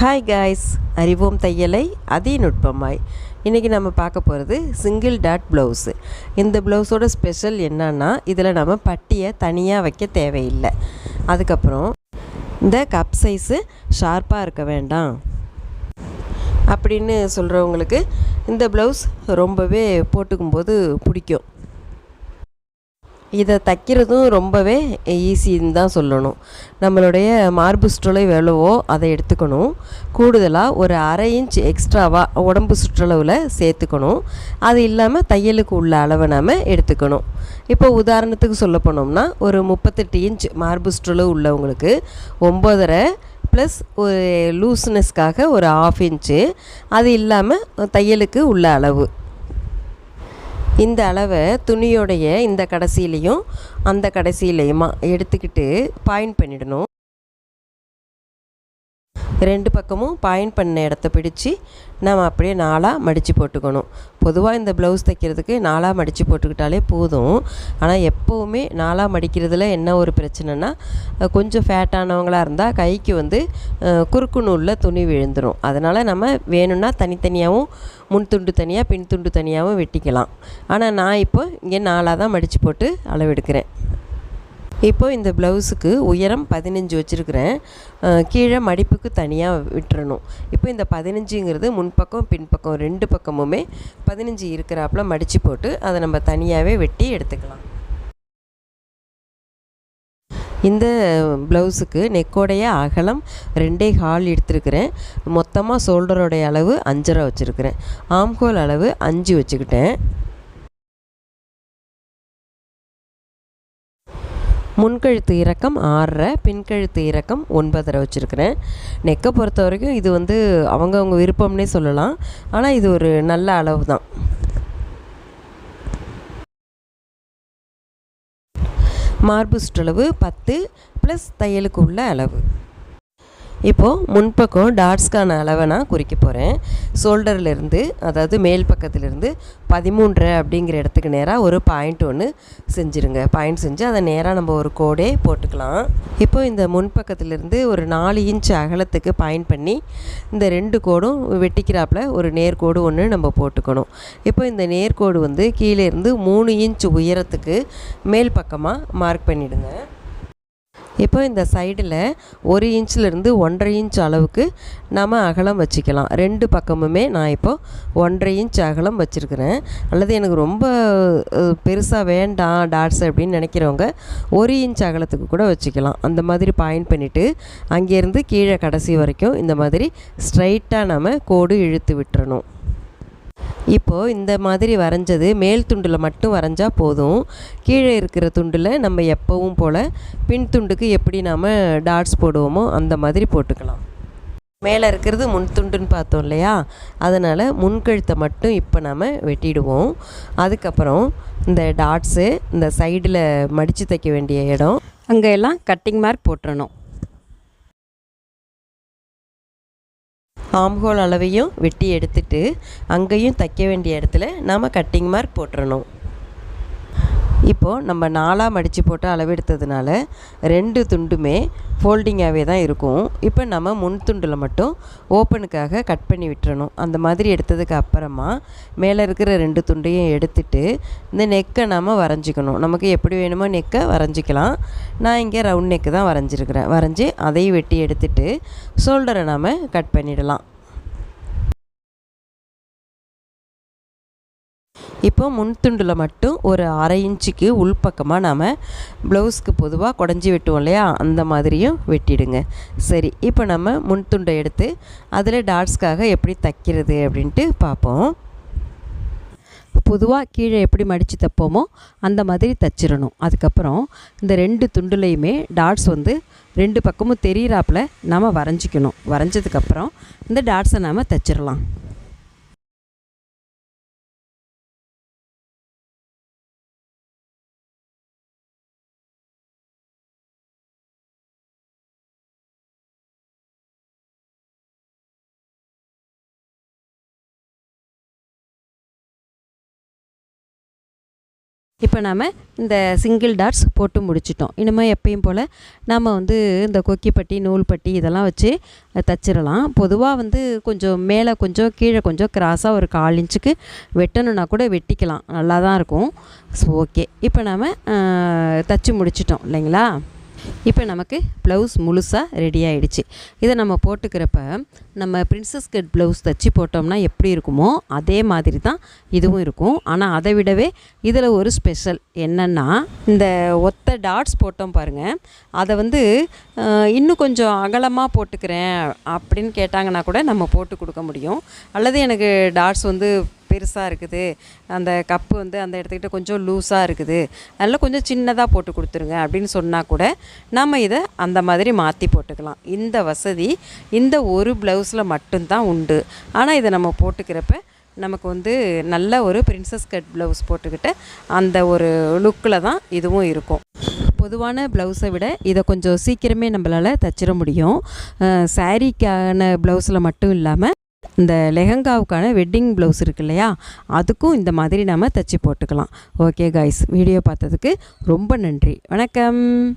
Hi guys அறிவோம் தையலை அதிநுட்பமாய் இன்றைக்கி நம்ம பார்க்க போகிறது சிங்கிள் டாட் ப்ளவுஸு இந்த ப்ளவுஸோட ஸ்பெஷல் என்னன்னா இதில் நம்ம பட்டியை தனியாக வைக்க தேவையில்லை. அதுக்கப்புறம் இந்த கப் சைஸு ஷார்ப்பாக இருக்க வேண்டாம். அப்படின்னு சொல்கிறவங்களுக்கு இந்த ப்ளவுஸ் ரொம்பவே போட்டுக்கும்போது பிடிக்கும். இதை தைக்கிறதும் ரொம்பவே ஈஸின்னு தான் சொல்லணும். நம்மளுடைய மார்பு சுற்றளவு எவ்வளவோ அதை எடுத்துக்கணும். கூடுதலாக ஒரு அரை இன்ச் எக்ஸ்ட்ராவாக உடம்பு சுற்றளவில் சேர்த்துக்கணும். அது இல்லாமல் தையலுக்கு உள்ள அளவை நாம் எடுத்துக்கணும். இப்போ உதாரணத்துக்கு சொல்ல போனோம்னா ஒரு முப்பத்தெட்டு இன்ச் மார்பு சுற்றளவு உள்ளவங்களுக்கு ஒம்பதரை ப்ளஸ் ஒரு லூஸ்னஸ்க்காக ஒரு ஆஃப் இன்ச்சு அது இல்லாமல் தையலுக்கு உள்ள அளவு. இந்த அளவை துணியோடைய இந்த கடைசியிலையும் அந்த கடைசியிலையுமா எடுத்துக்கிட்டு பாயிண்ட் பண்ணிடணும். ரெண்டு பக்கமும் பாயிண்ட் பண்ண இடத்த பிடிச்சி நம்ம அப்படியே நாலாக மடித்து போட்டுக்கணும். பொதுவாக இந்த ப்ளவுஸ் தைக்கிறதுக்கு நாலாக மடித்து போட்டுக்கிட்டாலே போதும். ஆனால் எப்போவுமே நாலாக மடிக்கிறதுல என்ன ஒரு பிரச்சனைனா கொஞ்சம் ஃபேட்டானவங்களாக இருந்தால் கைக்கு வந்து குறுக்கு நூலில் துணி விழுந்துடும் அதனால் நம்ம வேணும்னா தனித்தனியாகவும் முன் துண்டு தனியாக பின் துண்டு தனியாகவும் வெட்டிக்கலாம். ஆனால் நான் இப்போ இங்கே நாலாக தான் மடித்து போட்டு அளவெடுக்கிறேன். இப்போ இந்த ப்ளவுஸுக்கு உயரம் பதினஞ்சு வச்சுருக்கிறேன். கீழே மடிப்புக்கு தனியாக விட்டுறணும். இப்போ இந்த பதினஞ்சுங்கிறது முன்பக்கம் பின்பக்கம் ரெண்டு பக்கமுமே பதினஞ்சு இருக்கிறாப்புல மடித்து போட்டு அதை நம்ம தனியாகவே வெட்டி எடுத்துக்கலாம். இந்த ப்ளவுஸுக்கு நெக்கோடைய அகலம் ரெண்டே ஹால் எடுத்துருக்கிறேன். மொத்தமாக ஷோல்டரோடைய அளவு அஞ்சரை வச்சுருக்கிறேன். ஆம்ஹோல் அளவு அஞ்சு வச்சுக்கிட்டேன். முன்கழுத்து இறக்கம் ஆறரை பின்கழுத்து இறக்கம் ஒன்பதரை வச்சுருக்கிறேன். நெக்கை பொறுத்த வரைக்கும் இது வந்து அவங்கவுங்க விருப்பம்னே சொல்லலாம். ஆனால் இது ஒரு நல்ல அளவு தான். மார்பு சுற்றளவு பத்து ப்ளஸ் தையலுக்கு உள்ள அளவு. இப்போது முன்பக்கம் டாட்ஸ்க்கான அளவை நான் குறிக்க போகிறேன் ஷோல்டர்லேருந்து அதாவது மேல் பக்கத்துலேருந்து பதிமூன்று அப்படிங்கிற இடத்துக்கு நேராக ஒரு பாயிண்ட் ஒன்று செஞ்சுருங்க. பாயிண்ட் செஞ்சு அதை நேராக நம்ம ஒரு கோடே போட்டுக்கலாம். இப்போ இந்த முன்பக்கத்துலேருந்து ஒரு நாலு இன்ச் அகலத்துக்கு பாயிண்ட் பண்ணி இந்த ரெண்டு கோடும் வெட்டிக்கிறாப்புல ஒரு நேர்கோடு ஒன்று நம்ம போட்டுக்கணும். இப்போ இந்த நேர்கோடு வந்து கீழே இருந்து மூணு இன்ச் உயரத்துக்கு மேல் பக்கமாக மார்க் பண்ணிவிடுங்க இப்போ இந்த சைடில் ஒரு இன்ச்லேருந்து ஒன்றரை இன்ச் அளவுக்கு நம்ம அகலம் வச்சுக்கலாம். ரெண்டு பக்கமுமே நான் இப்போ ஒன்றரை இன்ச் அகலம் வச்சுருக்கிறேன். அல்லது எனக்கு ரொம்ப பெருசாக வேண்டாம் டாட்ஸ் அப்படின்னு நினைக்கிறவங்க ஒரு இன்ச் அகலத்துக்கு கூட வச்சுக்கலாம். அந்த மாதிரி பாயிண்ட் பண்ணிவிட்டு அங்கேருந்து கீழே கடைசி வரைக்கும் இந்த மாதிரி ஸ்ட்ரைட்டாக நம்ம கோடு இழுத்து விட்டுறணும். இப்போது இந்த மாதிரி வரைஞ்சது மேல் துண்டில் மட்டும் வரைஞ்சால் போதும். கீழே இருக்கிற துண்டில் நம்ம எப்போவும் போல் பின் துண்டுக்கு எப்படி நாம் டாட்ஸ் போடுவோமோ அந்த மாதிரி போட்டுக்கலாம். மேலே இருக்கிறது முன் துண்டுன்னு பார்த்தோம் இல்லையா? அதனால் முன்கழுத்தை மட்டும் இப்போ நாம் வெட்டிடுவோம். அதுக்கப்புறம் இந்த டாட்ஸு இந்த சைடில் மடித்து தைக்க வேண்டிய இடம். அங்கே எல்லாம் கட்டிங் மார்க் போட்டுறணும். ஹோல் அளவையும் வெட்டி எடுத்துட்டு அங்கேயும் தைக்க வேண்டிய இடத்துல நாம் கட்டிங் மார்க் போட்டுறணும். இப்போது நம்ம நாலாக மடித்து போட்டு அளவெடுத்ததுனால ரெண்டு துண்டுமே ஃபோல்டிங்காகவே தான் இருக்கும். இப்போ நம்ம முன் துண்டில் மட்டும் ஓப்பனுக்காக கட் பண்ணி விட்டுறணும். அந்த மாதிரி எடுத்ததுக்கு அப்புறமா மேலே இருக்கிற ரெண்டு துண்டையும் எடுத்துட்டு இந்த நெக்கை நம்ம வரைஞ்சிக்கணும். நமக்கு எப்படி வேணுமோ நெக்கை வரைஞ்சிக்கலாம். நான் இங்கே ரவுண்ட் நெக்கு தான் வரைஞ்சிருக்கிறேன். வரைஞ்சி அதையும் வெட்டி எடுத்துட்டு ஷோல்டரை நாம் கட் பண்ணிடலாம். இப்போ முன்துண்டில் மட்டும் ஒரு அரை இன்ச்சுக்கு உள்பக்கமாக நாம் ப்ளவுஸ்க்கு பொதுவாக குடஞ்சி வெட்டுவோம் இல்லையா? அந்த மாதிரியும் வெட்டிடுங்க. சரி இப்போ நம்ம முன்துண்டை எடுத்து அதில் டாட்ஸ்க்காக எப்படி தைக்கிறது அப்படின்ட்டு பார்ப்போம். பொதுவாக கீழே எப்படி மடித்து தைப்போமோ அந்த மாதிரி தைச்சிடணும். அதுக்கப்புறம் இந்த ரெண்டு துண்டுலையுமே டாட்ஸ் வந்து ரெண்டு பக்கமும் தெரியிறாப்புல நாம் வரைஞ்சிக்கணும். வரைஞ்சதுக்கப்புறம் இந்த டாட்ஸை நாம் தைச்சிடலாம். இப்போ நாம் இந்த சிங்கிள் டாட்ஸ் போட்டு முடிச்சிட்டோம். இனிமேல் எப்பயும் போல் நாம் வந்து இந்த கொக்கிப்பட்டி நூல்பட்டி இதெல்லாம் வச்சு தச்சிடலாம் பொதுவாக வந்து கொஞ்சம் மேலே கொஞ்சம் கீழே கொஞ்சம் கிராஸாக ஒரு கால் இன்ச்சுக்கு வெட்டணுன்னா கூட வெட்டிக்கலாம். நல்லா தான் இருக்கும். ஸோ ஓகே இப்போ நாம் தச்சு முடிச்சிட்டோம். இல்லைங்களா? இப்போ நமக்கு ப்ளவுஸ் முழுசாக ரெடி ஆகிடுச்சு இதை நம்ம போட்டுக்கிறப்ப நம்ம பிரின்சஸ் கட் ப்ளவுஸ் தச்சு போட்டோம்னா எப்படி இருக்குமோ அதே மாதிரி தான் இதுவும் இருக்கும். ஆனால் அதை விடவே இதில் ஒரு ஸ்பெஷல் என்னென்னா இந்த ஒத்த டாட்ஸ் போட்டோம் பாருங்கள் அதை வந்து இன்னும் கொஞ்சம் அகலமாக போட்டுக்கிறேன் அப்படின்னு கேட்டாங்கன்னா கூட நம்ம போட்டு கொடுக்க முடியும். அல்லது எனக்கு டாட்ஸ் வந்து பெருசாக இருக்குது. அந்த கப்பு வந்து அந்த இடத்துக்கிட்ட கொஞ்சம் லூஸாக இருக்குது. அதனால் கொஞ்சம் சின்னதாக போட்டு கொடுத்துருங்க அப்படின்னு சொன்னால் கூட நம்ம இதை அந்த மாதிரி மாற்றி போட்டுக்கலாம். இந்த வசதி இந்த ஒரு ப்ளவுஸில் மட்டும்தான் உண்டு. ஆனால் இதை நம்ம போட்டுக்கிறப்ப நமக்கு வந்து நல்ல ஒரு பிரின்சஸ் கட் ப்ளவுஸ் போட்டுக்கிட்ட அந்த ஒரு லுக்கில் தான் இதுவும் இருக்கும். பொதுவான ப்ளவுஸை விட இதை கொஞ்சம் சீக்கிரமே நம்மளால் தச்சிட முடியும். சாரீக்கான ப்ளவுஸில் மட்டும் இல்லாமல் இந்த லெஹங்காவுக்கான வெட்டிங் ப்ளவுஸ் இருக்கு இல்லையா அதுக்கும் இந்த மாதிரி நம்ம தச்சு போட்டுக்கலாம். ஓகே காய்ஸ் வீடியோ பார்த்ததுக்கு ரொம்ப நன்றி. வணக்கம்.